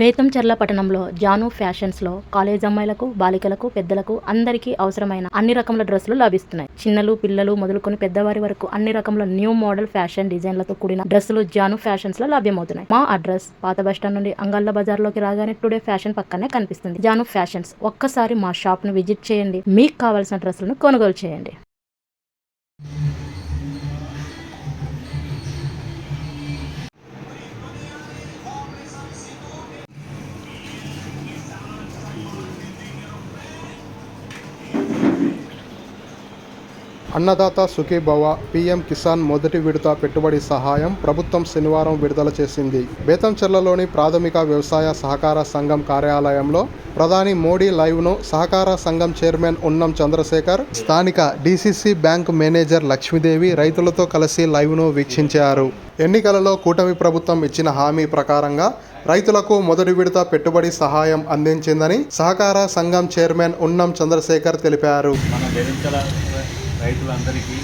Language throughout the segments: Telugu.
బేతంచెర్ల పట్టణంలో జాను ఫ్యాషన్స్లో కాలేజ్ అమ్మాయిలకు బాలికలకు పెద్దలకు అందరికీ అవసరమైన అన్ని రకముల డ్రెస్సులు లభిస్తున్నాయి. చిన్నలు పిల్లలు మొదలుకొని పెద్దవారి వరకు అన్ని రకముల న్యూ మోడల్ ఫ్యాషన్ డిజైన్లతో కూడిన డ్రెస్సులు జాను ఫ్యాషన్స్లో లభ్యమవుతున్నాయి. మా అడ్రస్ పాత బస్టాండ్ నుండి అంగళ్ళ బజార్లోకి రాగానే టుడే ఫ్యాషన్ పక్కనే కనిపిస్తుంది. జాను ఫ్యాషన్స్ ఒక్కసారి మా షాప్ను విజిట్ చేయండి. మీకు కావాల్సిన డ్రెస్సులను కొనుగోలు చేయండి. అన్నదాత సుఖీభవ పీఎం కిసాన్ మొదటి విడత పెట్టుబడి సహాయం ప్రభుత్వం శనివారం విడుదల చేసింది. బేతంచెర్లలోని ప్రాథమిక వ్యవసాయ సహకార సంఘం కార్యాలయంలో ప్రధాని మోడీ లైవ్ను సహకార సంఘం చైర్మన్ ఉన్నం చంద్రశేఖర్ స్థానిక డీసీసీ బ్యాంక్ మేనేజర్ లక్ష్మీదేవి రైతులతో కలిసి లైవ్ను వీక్షించారు. ఎన్నికలలో కూటమి ప్రభుత్వం ఇచ్చిన హామీ ప్రకారంగా రైతులకు మొదటి విడత పెట్టుబడి సహాయం అందించిందని సహకార సంఘం చైర్మన్ ఉన్నం చంద్రశేఖర్ తెలిపారు. రైతులందరికీ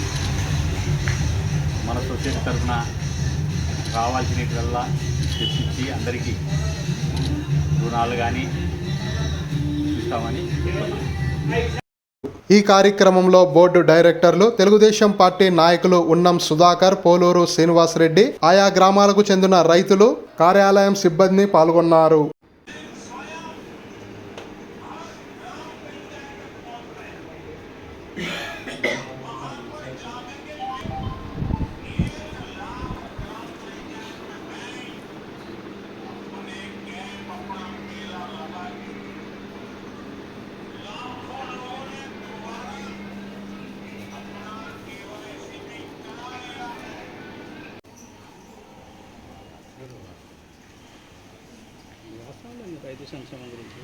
మన సొసైటీ తరఫున రావాల్సినటువల్ల తెప్పించి అందరికీ రుణాలు కానీ ఇస్తామని ఈ కార్యక్రమంలో బోర్డు డైరెక్టర్లు తెలుగుదేశం పార్టీ నాయకులు ఉన్నం సుధాకర్ పోలూరు శ్రీనివాసరెడ్డి ఆయా గ్రామాలకు చెందిన రైతులు కార్యాలయం సిబ్బంది పాల్గొన్నారు. రైతు సంక్షేమం గురించి